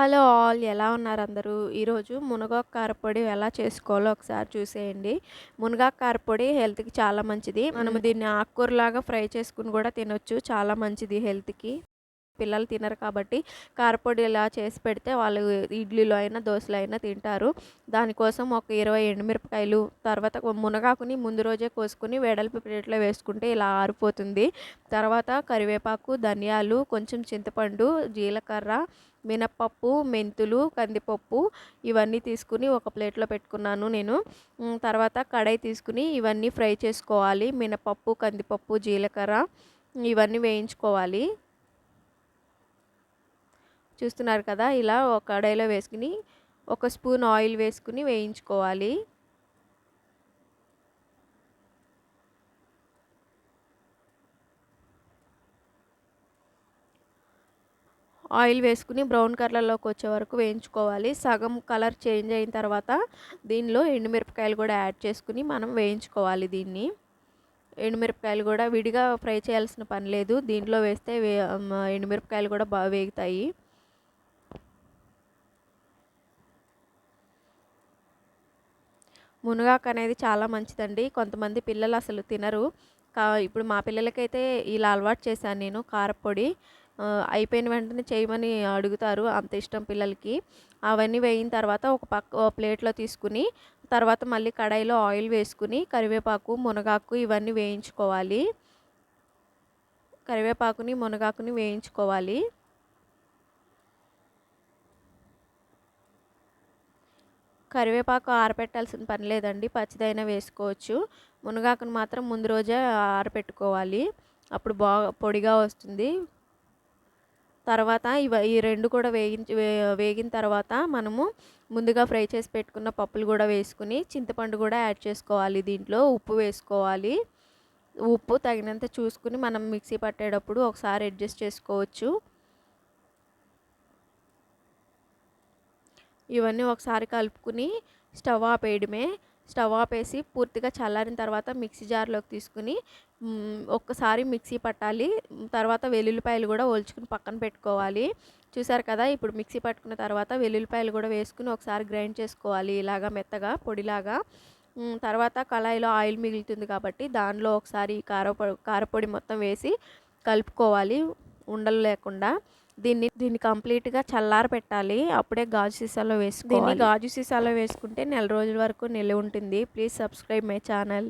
Hello all ఎలా ఉన్నారు అందరూ? ఈరోజు మునగాకు కారపొడి ఎలా చేసుకోవాలో ఒకసారి చూసేయండి. మునగాకు కారపొడి హెల్త్కి చాలా మంచిది. మనం దీన్ని ఆకుకూరలాగా ఫ్రై చేసుకుని కూడా తినొచ్చు. చాలా మంచిది హెల్త్కి. పిల్లలు తినరు కాబట్టి కారపొడి ఇలా చేసి పెడితే వాళ్ళు ఇడ్లీలో అయినా దోశలో అయినా తింటారు. దానికోసం ఒక ఇరవై ఎండుమిరపకాయలు తర్వాత మునగాకుని ముందు రోజే కోసుకుని వెడల్పు ప్లేట్లో వేసుకుంటే ఇలా ఆరిపోతుంది. తర్వాత కరివేపాకు ధనియాలు కొంచెం చింతపండు జీలకర్ర మినప్పప్పు మెంతులు కందిపప్పు ఇవన్నీ తీసుకుని ఒక ప్లేట్లో పెట్టుకున్నాను నేను. తర్వాత కడాయి తీసుకుని ఇవన్నీ ఫ్రై చేసుకోవాలి. మినపప్పు కందిపప్పు జీలకర్ర ఇవన్నీ వేయించుకోవాలి. చూస్తున్నారు కదా ఇలా ఒక కడాయిలో వేసుకుని ఒక స్పూన్ ఆయిల్ వేసుకుని వేయించుకోవాలి. ఆయిల్ వేసుకుని బ్రౌన్ కలర్లోకి వచ్చే వరకు వేయించుకోవాలి. సగం కలర్ చేంజ్ అయిన తర్వాత దీనిలో ఎండుమిరపకాయలు కూడా యాడ్ చేసుకుని మనం వేయించుకోవాలి దీన్ని. ఎండుమిరపకాయలు కూడా విడిగా ఫ్రై చేయాల్సిన పని లేదు. దీంట్లో వేస్తే వే ఎండుమిరపకాయలు కూడా బాగా వేగుతాయి. మునగాకు అనేది చాలా మంచిదండి. కొంతమంది పిల్లలు అసలు తినరు. కా ఇప్పుడు మా పిల్లలకైతే ఇలా అలవాటు చేశాను నేను కారపొడి. అయిపోయిన వెంటనే చేయమని అడుగుతారు అంత ఇష్టం పిల్లలకి. అవన్నీ వేయిన తర్వాత ఒక పక్క ప్లేట్లో తీసుకుని తర్వాత మళ్ళీ కడాయిలో ఆయిల్ వేసుకుని కరివేపాకు మునగాకు ఇవన్నీ వేయించుకోవాలి. కరివేపాకుని మునగాకుని వేయించుకోవాలి. కరివేపాకు ఆరపెట్టాల్సిన పని లేదండి. పచ్చిదైనా వేసుకోవచ్చు. మునగాకును మాత్రం ముందు రోజే ఆరపెట్టుకోవాలి. అప్పుడు బాగా పొడిగా వస్తుంది. తర్వాత ఇవ ఈ రెండు కూడా వేగించి వేగిన తర్వాత మనము ముందుగా ఫ్రై చేసి పెట్టుకున్న పప్పులు కూడా వేసుకుని చింతపండు కూడా యాడ్ చేసుకోవాలి. దీంట్లో ఉప్పు వేసుకోవాలి. ఉప్పు తగినంత చూసుకుని మనం మిక్సీ పట్టేటప్పుడు ఒకసారి అడ్జస్ట్ చేసుకోవచ్చు. ఇవన్నీ ఒకసారి కలుపుకుని స్టవ్ ఆపేయడమే. స్టవ్ ఆపేసి పూర్తిగా చల్లారిన తర్వాత మిక్సీ జార్లోకి తీసుకుని ఒక్కసారి మిక్సీ పట్టాలి. తర్వాత వెల్లుల్లిపాయలు కూడా ఒలుచుకుని పక్కన పెట్టుకోవాలి. చూసారు కదా ఇప్పుడు మిక్సీ పట్టుకున్న తర్వాత వెల్లుల్లిపాయలు కూడా వేసుకుని ఒకసారి గ్రైండ్ చేసుకోవాలి ఇలాగా మెత్తగా పొడిలాగా. తర్వాత కళాయిలో ఆయిల్ మిగులుతుంది కాబట్టి దానిలో ఒకసారి కారపొడి కారపొడి మొత్తం వేసి కలుపుకోవాలి. ఉండలు లేకుండా. దీన్ని దీన్ని కంప్లీట్గా చల్లార పెట్టాలి. అప్పుడే గాజు సీసాలో వేసుకోవాలి. దీన్ని గాజు సీసాలో వేసుకుంటే నెల రోజుల వరకు నిల్వ ఉంటుంది. Please subscribe my channel.